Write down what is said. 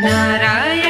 Narayan